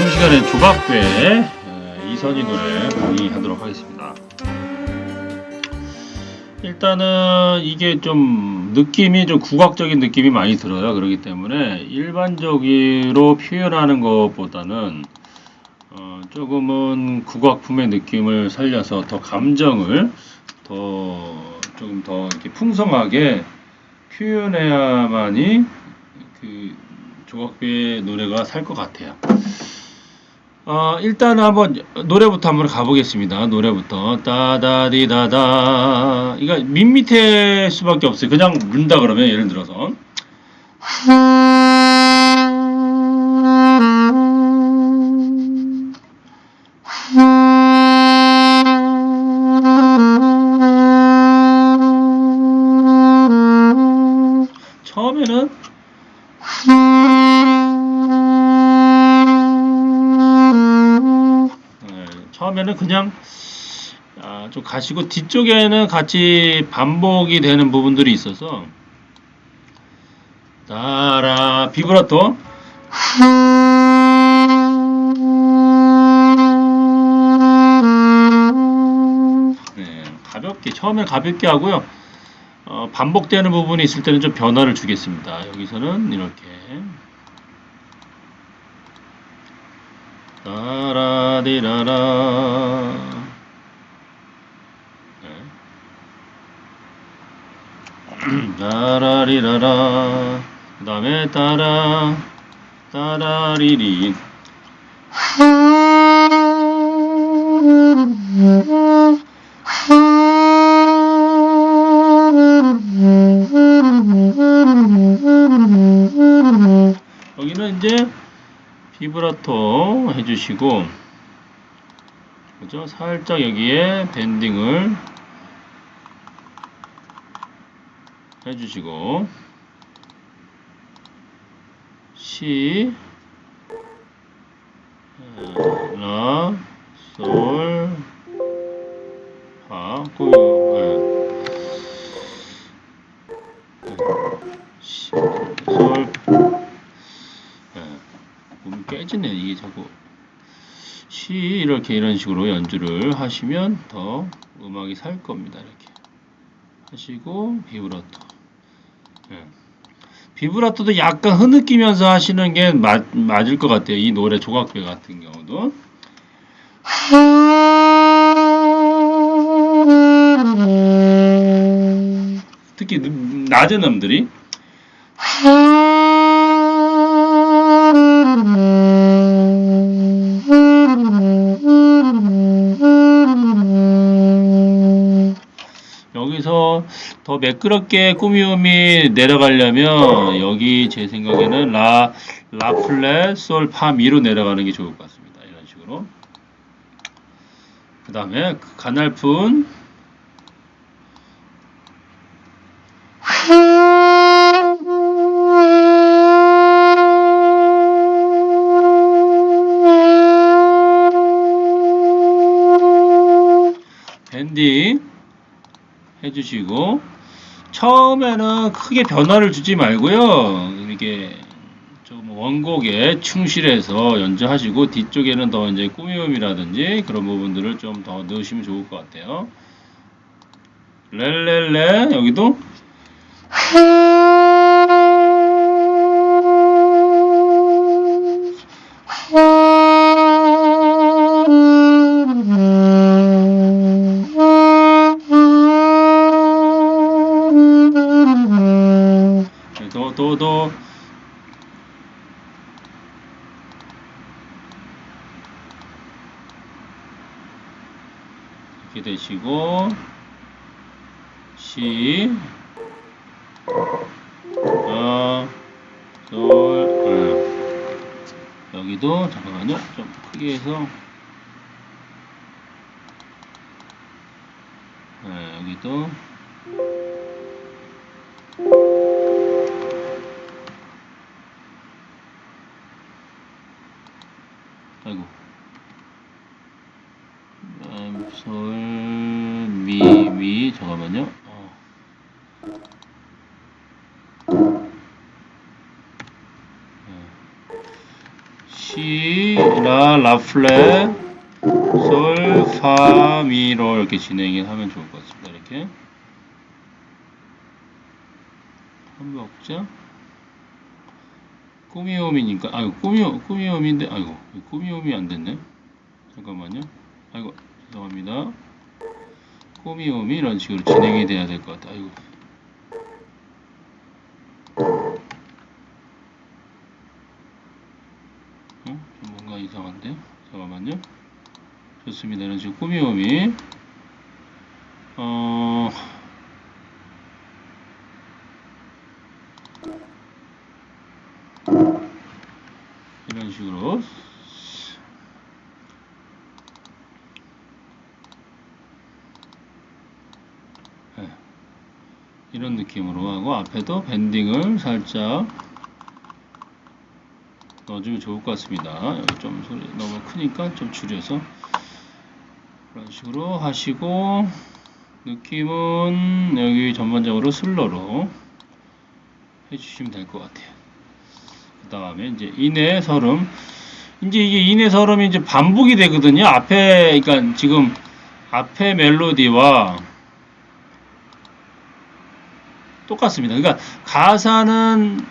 지금 시간엔 조각배 이선희 노래 강의하도록 하겠습니다. 일단은 이게 좀 느낌이 좀 국악적인 느낌이 많이 들어요. 그렇기 때문에 일반적으로 표현하는 것보다는 어, 조금은 국악품의 느낌을 살려서 더 감정을 더 조금 더 이렇게 풍성하게 표현해야만이 그 조각배의 노래가 살 것 같아요. 어, 일단 한번 노래부터 한번 가보겠습니다. 노래부터 따다디다다 이거 밋밋할 수밖에 없어요. 그냥 문다 그러면 예를 들어서 처음에는 그냥 아, 좀 가시고 뒤쪽에는 같이 반복이 되는 부분들이 있어서 따라 비브라토 네, 가볍게 처음에 가볍게 하고요. 어, 반복되는 부분이 있을 때는 좀 변화를 주겠습니다. 여기서는 이렇게 따라 디라라. 네. 따라리라라. 그 다음에 따라 따라리리. 여기는 이제 비브라토 해주시고 그죠? 살짝 여기에 밴딩을 해주시고 시 라, 솔, 파, 꾸, 네. 시, 솔, 네. 몸이 깨지네 이게 자꾸 시 이렇게 이런 식으로 연주를 하시면 더 음악이 살 겁니다. 이렇게 하시고 비브라토. 네. 비브라토도 약간 흐느끼면서 하시는 게 맞, 맞을 것 같아요. 이 노래 조각배 같은 경우도. 특히 느- 낮은 음들이 여기서 더 매끄럽게 꾸미움이 내려가려면 여기 제 생각에는 라, 라 플랫, 솔, 파, 미로 내려가는 게 좋을 것 같습니다. 이런 식으로. 그 다음에 가날픈 밴딩 해주시고 처음에는 크게 변화를 주지 말고요. 이게 좀 원곡에 충실해서 연주하시고 뒤쪽에는 더 이제 꾸미움이라든지 그런 부분들을 좀 더 넣으시면 좋을 것 같아요. 렐렐레 여기도 더. 이렇게 되시고, 시, 아, 솔, 아. 여기도, 잠깐만요. 좀 크게 해서, 네, 여기도, 시, 라, 라 플랫, 솔, 파, 미로 이렇게 진행을 하면 좋을 것 같습니다. 이렇게 한 박자 꾸미오미니까 아이고 꾸미오 꾸미오미인데 아이고 꾸미오미 안 됐네. 잠깐만요. 아이고 죄송합니다. 꾸미오미 이런 식으로 진행이 돼야 될 것 같아. 아이고. 어? 좀 뭔가 이상한데? 잠깐만요. 좋습니다. 이런 식으로 꾸미오미. 어, 이런 식으로. 네. 이런 느낌으로 하고 앞에도 밴딩을 살짝 넣어주면 좋을 것 같습니다. 여기 좀 소리 너무 크니까 좀 줄여서 그런 식으로 하시고 느낌은 여기 전반적으로 슬로로 해주시면 될 것 같아요. 그 다음에 이제 인의 서름 이제 이게 인의 서름이 이제 반복이 되거든요. 앞에 그러니까 지금 앞에 멜로디와 똑같습니다. 그러니까 가사는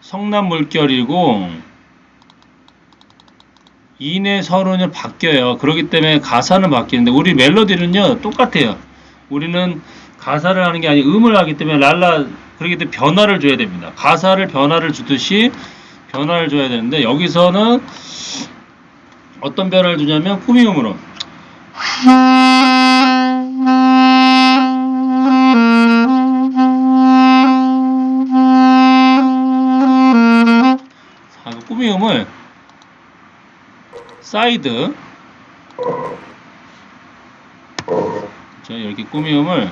성난 물결이고 인의 서론이 바뀌어요. 그렇기 때문에 가사는 바뀌는데 우리 멜로디는요 똑같아요. 우리는 가사를 하는 게 아니고 음을 하기 때문에 랄라 그렇기 때문에 변화를 줘야 됩니다. 가사를 변화를 주듯이 변화를 줘야 되는데 여기서는 어떤 변화를 주냐면 꾸미음으로 사이드 자 이렇게 꾸미음을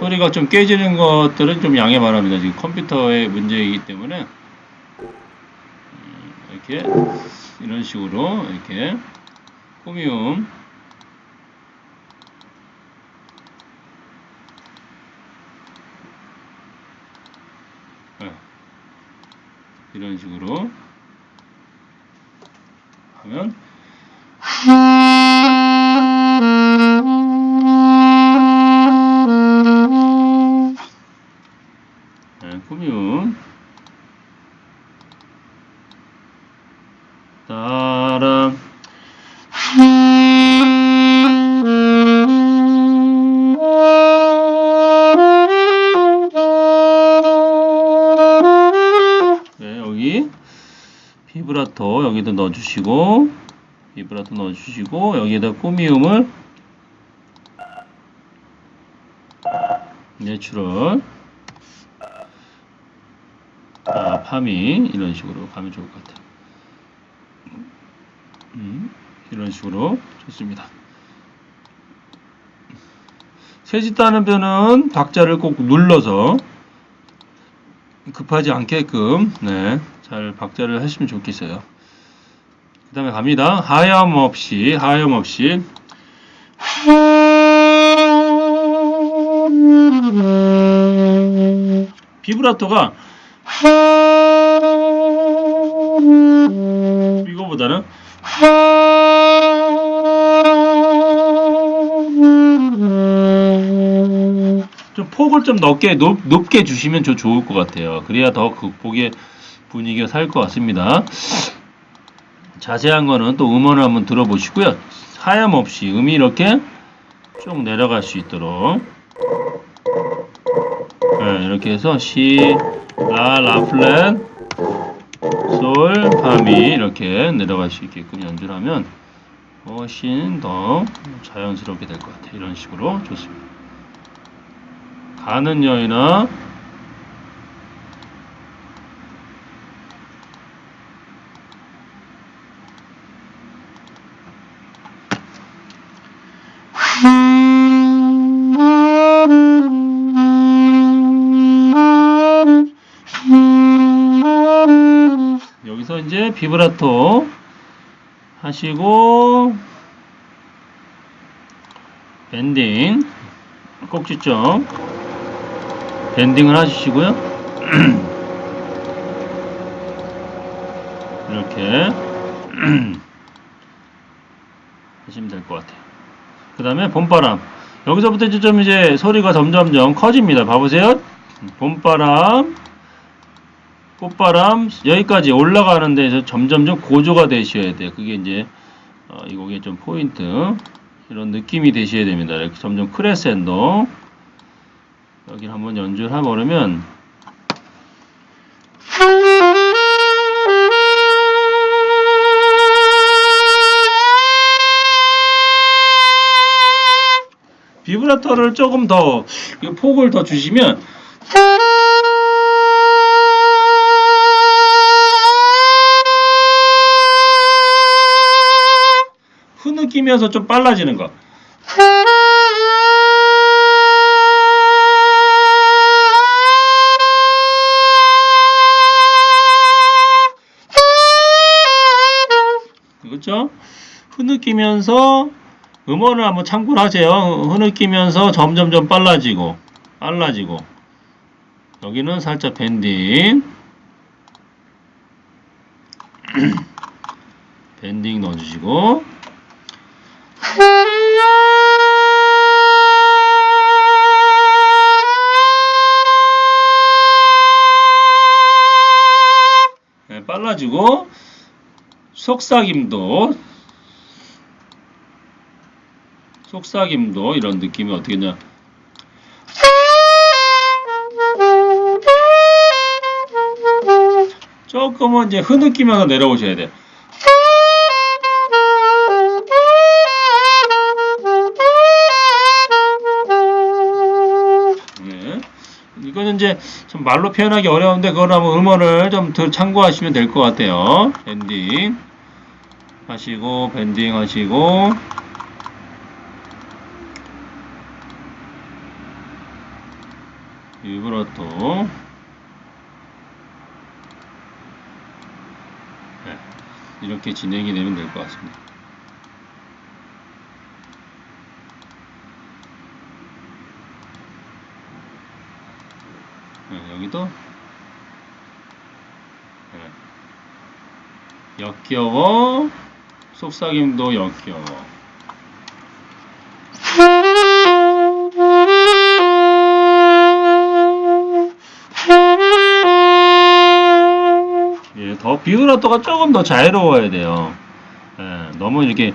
소리가 좀 깨지는 것들은 좀 양해 바랍니다. 지금 컴퓨터의 문제이기 때문에 음, 이렇게 이런 식으로 이렇게 꾸미음 네. 이런 식으로 하면 비브라토 여기다 넣어주시고 비브라토 넣어주시고 여기에다 꾸미움을 내추럴 아, 파미 이런 식으로 가면 좋을 것 같아요. 음, 이런 식으로 좋습니다. 세짓다는 변은 박자를 꼭 눌러서 급하지 않게끔 네, 잘 박자를 하시면 좋겠어요. 그 다음에 갑니다. 하염없이 하염없이 비브라토가 이거보다는 좀 폭을 좀 넓게 높, 높게 주시면 좀 좋을 것 같아요. 그래야 더 극복의 분위기가 살 것 같습니다. 자세한 거는 또 음원을 한번 들어보시고요. 하염없이 음이 이렇게 쭉 내려갈 수 있도록 네, 이렇게 해서 시, 라, 라 플랫, 솔, 파미 이렇게 내려갈 수 있게끔 연주를 하면 훨씬 더 자연스럽게 될 것 같아요. 이런 식으로 좋습니다. 가는 여이나 비브라토 하시고 밴딩 꼭지점 밴딩을 하시고요. 이렇게 하시면 될 것 같아요. 그 다음에 봄바람. 여기서부터 이제 좀 이제 소리가 점점점 커집니다. 봐보세요. 봄바람, 꽃바람, 여기까지 올라가는 데서 점점점 고조가 되셔야 돼요. 그게 이제, 어, 이 곡의 좀 포인트. 이런 느낌이 되셔야 됩니다. 이렇게 점점 크레센도. 여기를 한번 연주를 해보려면, 비브라토를 조금 더이 폭을 더 주시면 끼면서 좀 빨라지는 거. 그렇죠? 흐느끼면서 음원을 한번 참고를 하세요. 흐느끼면서 점점점 빨라지고 빨라지고 여기는 살짝 밴딩 밴딩 넣어주시고 네, 빨라지고 속삭임도 속삭임도 이런 느낌이 어떻게냐 조금은 이제 흐느끼면서 내려오셔야 돼요. 이제 좀 말로 표현하기 어려운데 그걸 한번 음원을 좀 더 참고하시면 될 것 같아요. 밴딩 하시고 밴딩 하시고 비브라토 네, 이렇게 진행이 되면 될 것 같습니다. 네, 여기도 네. 역겨워 속삭임도 역겨워 예, 더 비브라토가 조금 더 자유로워야 돼요. 예, 너무 이렇게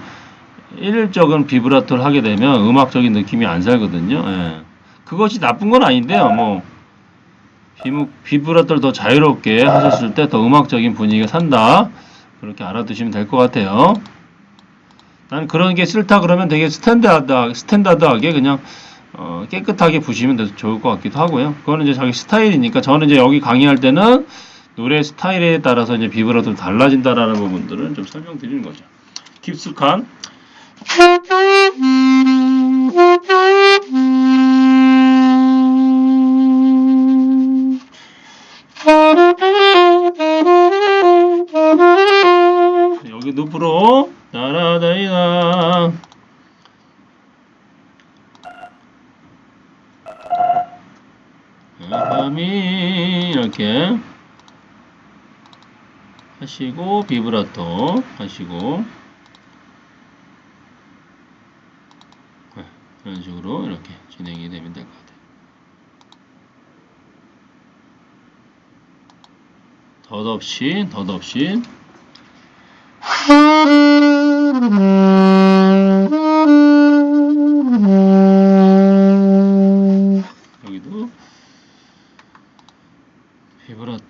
일적인 비브라토를 하게 되면 음악적인 느낌이 안 살거든요. 예. 그것이 나쁜 건 아닌데요. 뭐 비브라토를 더 자유롭게 하셨을 때 더 음악적인 분위기가 산다. 그렇게 알아두시면 될 것 같아요. 난 그런 게 싫다 그러면 되게 스탠다드, 스탠다드하게 그냥 어, 깨끗하게 부시면 더 좋을 것 같기도 하고요. 그거는 이제 자기 스타일이니까 저는 이제 여기 강의할 때는 노래 스타일에 따라서 이제 비브라토도 달라진다라는 부분들은 좀 설명드리는 거죠. 깊숙한 눕으로 나라다이나. 밤이 이렇게. 하시고 비브라토 하시고. 네, 이런 식으로 이렇게 진행이 되면 될 것 같아요. 덧없이 덧없이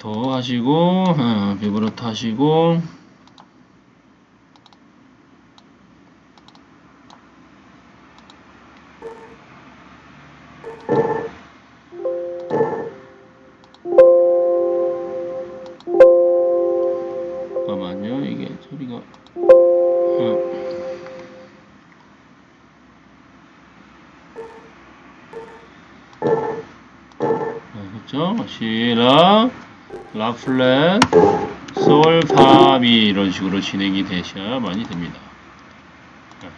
비브라토 하시고 어, 비브라토 하시고 잠깐만요 이게 소리가 어. 아, 그렇죠? 시라, 라플렛, 솔, 파, 미 이런 식으로 진행이 되셔야만이 됩니다. 네.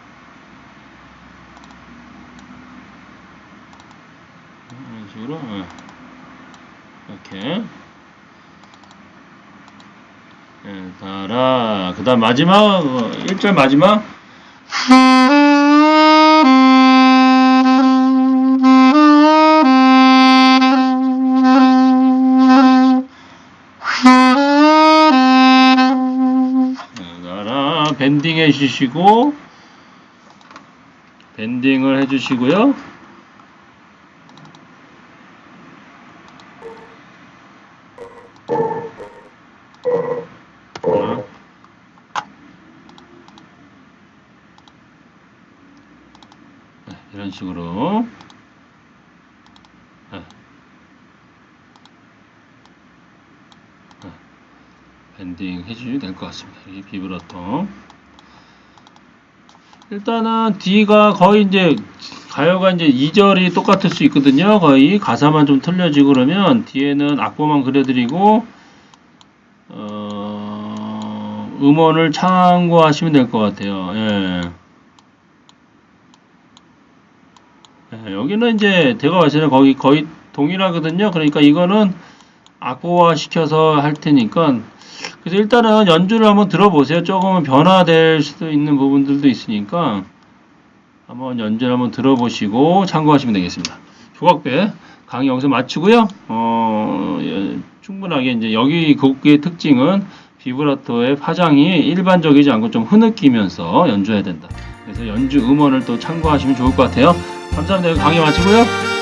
이런 식으로 네. 이렇게 예, 달아. 그 다음 마지막, 어, 1절 마지막. 밴딩 해주시고, 밴딩을 해주시고요. 자. 네, 이런 식으로 네. 네. 밴딩 해주시면 될 것 같습니다. 이 비브라토 일단은 D가 거의 이제 가요가 이제 2절이 똑같을 수 있거든요. 거의 가사만 좀 틀려지고 그러면 뒤에는 악보만 그려드리고 어, 음원을 참고하시면 될 것 같아요. 예. 예, 여기는 이제 제가 봤을 때는 거기 거의 동일하거든요. 그러니까 이거는 악보화 시켜서 할 테니까 그래서 일단은 연주를 한번 들어보세요. 조금은 변화될 수도 있는 부분들도 있으니까 한번 연주를 한번 들어보시고 참고하시면 되겠습니다. 조각배 강의 여기서 마치고요. 어, 예, 충분하게 이제 여기 곡의 특징은 비브라토의 파장이 일반적이지 않고 좀 흐느끼면서 연주해야 된다. 그래서 연주 음원을 또 참고하시면 좋을 것 같아요. 감사합니다. 강의 마치고요.